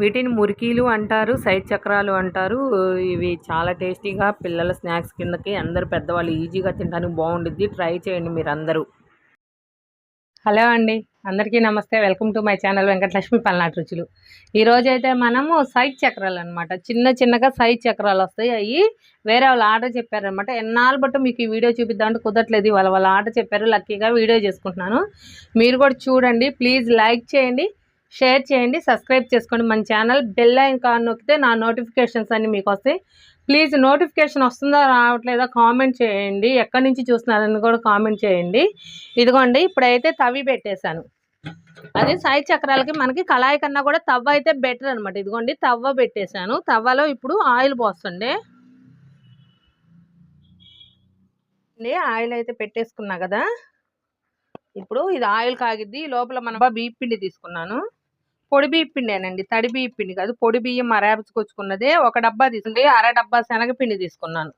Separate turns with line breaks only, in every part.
వీటిని మురికీలు అంటారు సైడ్ చక్రాలు అంటారు. ఇవి చాలా టేస్టీగా పిల్లల స్నాక్స్ కిందకి అందరు పెద్దవాళ్ళు ఈజీగా తినడానికి బాగుండుద్ది. ట్రై చేయండి మీరు అందరూ హలో అండి అందరికీ నమస్తే. Welcome to my channel Venkatalakshmi Palnati రుచులు. ఈరోజు అయితే మనము సైజ్ చక్రాలు అనమాట చిన్న చిన్నగా సైజ్ చక్రాలు వస్తాయి. అవి వేరే వాళ్ళు ఆర్డర్ చెప్పారనమాట ఎన్నాళ్ళు బట్టి మీకు ఈ వీడియో చూపిద్దామంటే కుదరట్లేదు. వాళ్ళ వాళ్ళు ఆర్డర్ చెప్పారు. లక్కీగా వీడియో చేసుకుంటున్నాను. మీరు కూడా చూడండి. ప్లీజ్ లైక్ చేయండి. షేర్ చేయండి సబ్స్క్రైబ్ చేసుకోండి. మన ఛానల్ బెల్ ఐన్ నొక్కితే నా నోటిఫికేషన్స్ అన్నీ మీకు వస్తాయి. ప్లీజ్ నోటిఫికేషన్ వస్తుందా రావట్లేదా కామెంట్ చేయండి. ఎక్కడి నుంచి చూస్తున్నారని కూడా కామెంట్ చేయండి. ఇదిగోండి ఇప్పుడైతే తవి పెట్టేశాను. అదే సాయి చక్రాలకి మనకి కళాయి కన్నా కూడా తవ్వ అయితే బెటర్ అనమాట ఇదిగోండి తవ్వ పెట్టేశాను. తవ్వలో ఇప్పుడు ఆయిల్ పోస్తుండే. ఆయిల్ అయితే పెట్టేసుకున్నా కదా. ఇప్పుడు ఇది ఆయిల్ కాగిద్ది లోపల మన బియ్య పిండి తీసుకున్నాను. పొడి బియ్య పిండేనండి. తడి బియ్య పిండి కాదు పొడి బియ్యం అరేపుకొచ్చుకున్నదే ఒక డబ్బా తీసుకుంది అర డబ్బా శనగపిండి తీసుకున్నాను.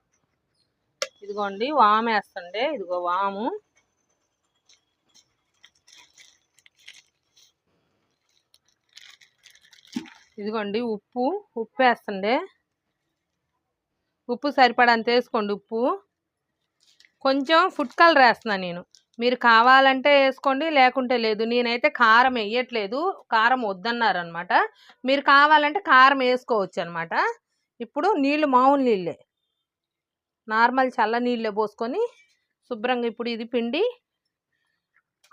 ఇదిగోండి వాము వేస్తుండే ఇదిగో వాము. ఇదిగోండి ఉప్పు ఉప్పు వేస్తుండే. ఉప్పు సరిపడంత వేసుకోండి ఉప్పు. కొంచెం ఫుడ్ కలర్ వేస్తున్నాను నేను. మీరు కావాలంటే వేసుకోండి లేకుంటే లేదు. నేనైతే కారం వేయట్లేదు. కారం వద్దన్నారనమాట. మీరు కావాలంటే కారం వేసుకోవచ్చు అనమాట ఇప్పుడు నీళ్ళు మామూలు నీళ్ళే. నార్మల్ చల్ల నీళ్ళే పోసుకొని శుభ్రంగా ఇప్పుడు ఇది పిండి.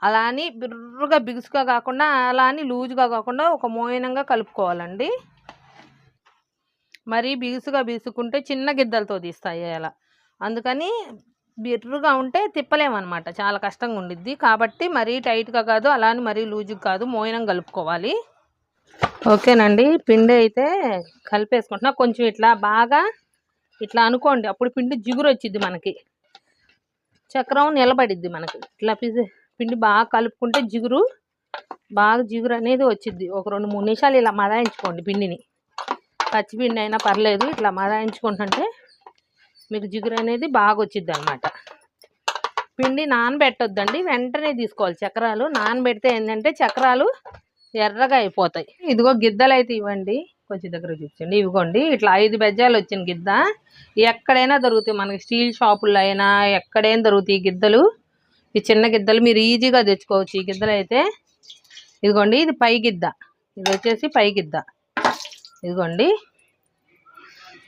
అలా అని బిర్రుగా బిగుసుగా కాకుండా అలా అని లూజుగా కాకుండా ఒక మోయనంగా కలుపుకోవాలండి. మరీ బిగుసుగా బిగుసుకుంటే చిన్న గిద్దలతో తీస్తాయి అలా. అందుకని బిర్రుగా ఉంటే తిప్పలేమన్నమాట. చాలా కష్టంగా ఉండిద్ది కాబట్టి మరీ టైట్గా కాదు అలా అని మరీ లూజుగా కాదు మోయనం కలుపుకోవాలి. ఓకేనండి. పిండి అయితే కలిపేసుకుంటున్నా. కొంచెం ఇట్లా బాగా ఇట్లా అనుకోండి. అప్పుడు పిండి జిగురు వచ్చిద్ది మనకి. చక్రం నిలబడిద్ది మనకి. ఇట్లా పిండి బాగా కలుపుకుంటే జిగురు బాగా జిగురు అనేది వచ్చిద్ది. ఒక రెండు మూడు నిమిషాలు ఇలా మదాయించుకోండి పిండిని. పచ్చి పిండి అయినా పర్లేదు ఇట్లా మదాయించుకుంటుంటే మీకు జిగురు అనేది బాగా వచ్చిద్ది అనమాట పిండి నానబెట్టొద్దండి. వెంటనే తీసుకోవాలి. చక్రాలు నానబెడితే ఏంటంటే చక్రాలు ఎర్రగా అయిపోతాయి. ఇదిగో గిద్దలు అయితే ఇవ్వండి. కొంచెం దగ్గర చూపించండి. ఇవ్వండి ఇట్లా ఐదు బెజ్జాలు వచ్చిన గిద్ద. ఎక్కడైనా దొరుకుతాయి. మనకి స్టీల్ షాపుల్లో అయినా ఎక్కడైనా దొరుకుతాయి ఈ గిద్దలు. ఈ చిన్న గిద్దలు మీరు ఈజీగా తెచ్చుకోవచ్చు. ఈ గిద్దలు అయితే ఇదిగోండి. ఇది పై గిద్ద. ఇది వచ్చేసి పై గిద్ద. ఇదిగోండి.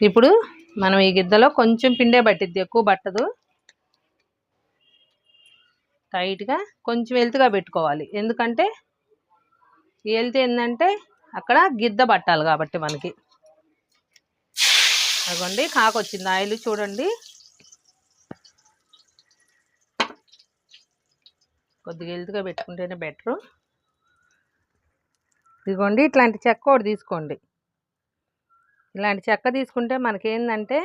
ఇప్పుడు మనం ఈ గిద్దలో కొంచెం పిండే పట్టిద్ది. ఎక్కువ పట్టదు. టైట్గా కొంచెం ఎలుతుగా పెట్టుకోవాలి. ఎందుకంటే ఎల్త్ ఏంటంటే అక్కడ గిద్ద పట్టాలి కాబట్టి మనకి. అదిగోండి కాకొచ్చింది ఆయిల్ చూడండి. కొద్దిగా ఎలుతుగా పెట్టుకుంటేనే బెటరు. ఇదిగోండి ఇట్లాంటి చెక్క ఒకటి తీసుకోండి. ఇలాంటి చెక్క తీసుకుంటే మనకేందంటే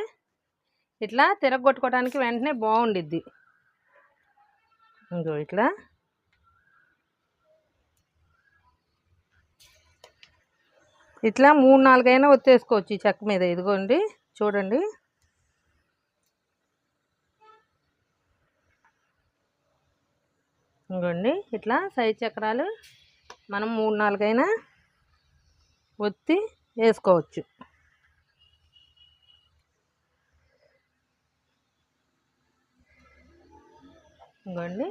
ఇట్లా తిరగొట్టుకోవడానికి వెంటనే బాగుండిద్ది. ఇంకో ఇట్లా. ఇట్లా మూడు నాలుగైనా ఒత్తేసుకోవచ్చు ఈ చెక్క మీద. ఇదిగోండి చూడండి. ఇంకోండి ఇట్లా సైజ్ చక్రాలు మనం మూడు నాలుగైనా ఒత్తి వేసుకోవచ్చు. ఇంకోండి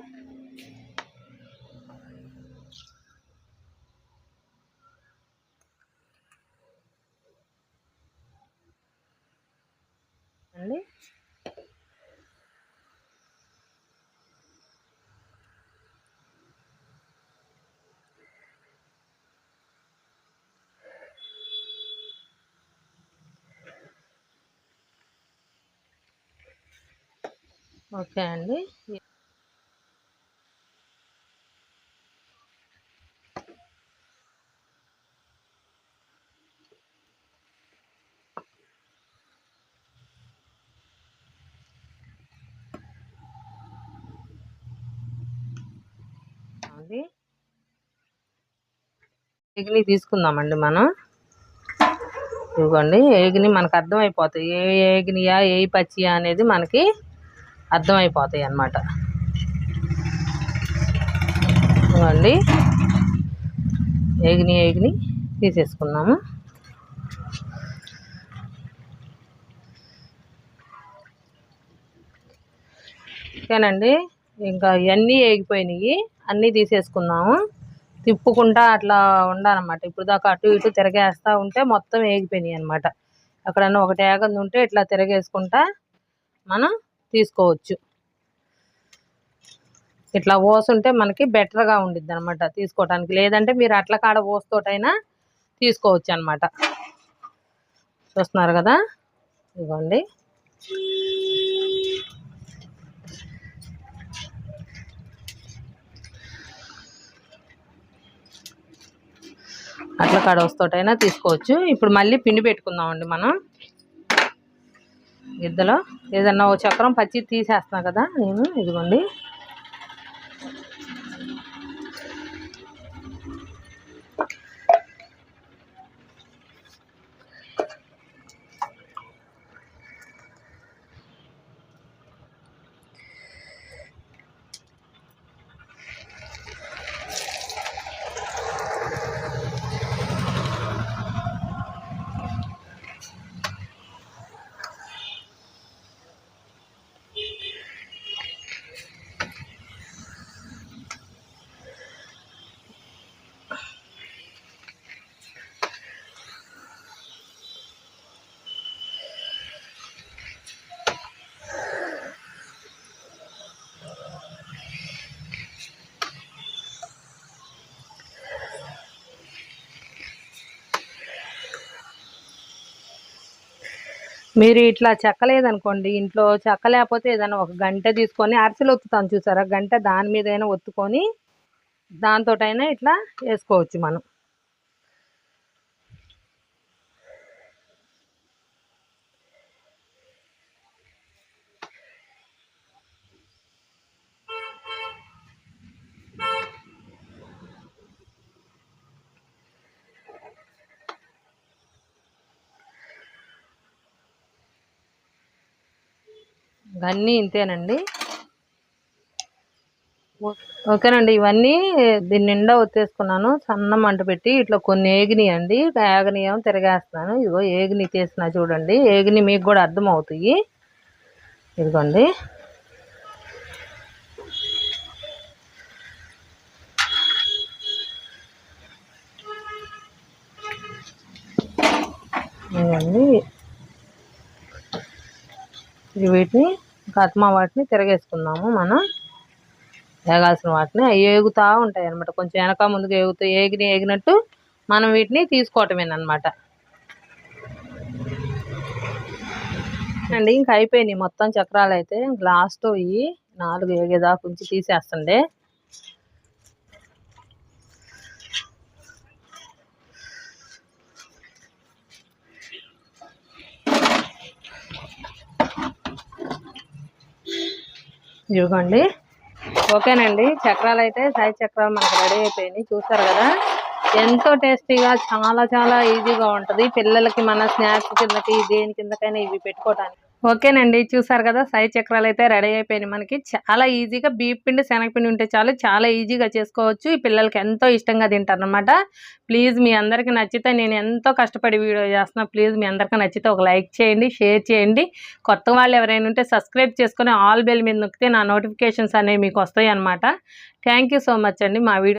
అండి. ఓకే అండి అండి. ఎగిలి తీసుకుందామండి మనం. ఇదిగోండి ఏగిని మనకు అర్థమైపోతాయి. ఏ ఏగినియా ఏ పచ్చియా అనేది మనకి అర్థమైపోతాయి అన్నమాట. ఇదిగోండి ఏగిని ఏగిని తీసేసుకున్నాము ఓకేనండి ఇంకా ఇవన్నీ ఏగిపోయినాయి అన్నీ తీసేసుకున్నాము తిప్పుకుంటా అట్లా ఉండాలన్నమాట. ఇప్పుడు దాకా అటు ఇటు తిరగేస్తూ ఉంటే మొత్తం వేగిపోయినాయి అనమాట ఎక్కడన్నా ఒకటి ఏగంది ఉంటే ఇట్లా తిరగేసుకుంటా మనం తీసుకోవచ్చు. ఇట్లా పోసుంటే మనకి బెటర్గా ఉండిద్ది అనమాట తీసుకోవటానికి. లేదంటే మీరు అట్ల కాడ పోస్తోటైనా తీసుకోవచ్చు అనమాట చూస్తున్నారు కదా? ఇదిగోండి అట్ల కడవస్తోటైనా తీసుకోవచ్చు. ఇప్పుడు మళ్ళీ పిండి పెట్టుకుందామండి మనం. గిద్దలో ఏదన్నా ఓ చక్రం పచ్చి తీసేస్తున్నా కదా నేను. ఇదిగోండి. మీరు ఇట్లా చెక్కలేదనుకోండి ఇంట్లో చెక్క లేకపోతే ఏదైనా ఒక గంట తీసుకొని అరిసెలు ఒత్తుతాను చూసారా? గంట దాని మీద అయినా ఒత్తుకొని దాంతోటైనా ఇట్లా వేసుకోవచ్చు మనం. ఇవన్నీ ఇంతేనండి. ఓకేనండి. ఇవన్నీ దీని నిండా ఒత్తేసుకున్నాను. సన్న మంట పెట్టి ఇట్లా కొన్ని ఏగినాయి అండి ఏగని ఏమో తిరగేస్తున్నాను. ఇదిగో ఏగిని చేసిన చూడండి. ఏగిని మీకు కూడా అర్థం అవుతాయి ఇదిగోండి. వీటిని కత్మా వాటిని తిరగేసుకుందాము మనం. వేగాల్సిన వాటిని అవి ఏగుతూ ఉంటాయి అనమాట కొంచెం వెనక ముందుకు ఏగుతూ ఏగిని ఏగినట్టు మనం వీటిని తీసుకోవటమేనమాట అండి ఇంకా అయిపోయినాయి మొత్తం చక్రాలు అయితే లాస్ట్ ఇవి నాలుగు ఏగేదాకా ఉంచి తీసేస్తుండే. ఇదిగోండి ఓకేనండి. చక్రాలు అయితే సాయి చక్రాలు మనకు రెడీ అయిపోయినాయి. చూసారు కదా? ఎంతో టేస్టీగా చాలా చాలా ఈజీగా ఉంటుంది. పిల్లలకి మన స్నాక్స్ కిందకి దేని కిందకైనా ఇవి పెట్టుకోవడానికి ఓకేనండి చూసారు కదా సై చక్రాలు అయితే రెడీ అయిపోయినాయి మనకి. చాలా ఈజీగా బీప్ పిండి శనగపిండి ఉంటే చాలు చాలా ఈజీగా చేసుకోవచ్చు. ఈ పిల్లలకి ఎంతో ఇష్టంగా తింటారనమాట ప్లీజ్ మీ అందరికీ నచ్చితే నేను ఎంతో కష్టపడి వీడియో చేస్తున్నా. ప్లీజ్ మీ అందరికీ నచ్చితే ఒక లైక్ చేయండి షేర్ చేయండి. కొత్త వాళ్ళు ఎవరైనా ఉంటే సబ్స్క్రైబ్ చేసుకొని ఆల్ బెల్ మీద నొక్కితే నా నోటిఫికేషన్స్ అనేవి మీకు వస్తాయి అనమాట థ్యాంక్ సో మచ్ అండి మా వీడియో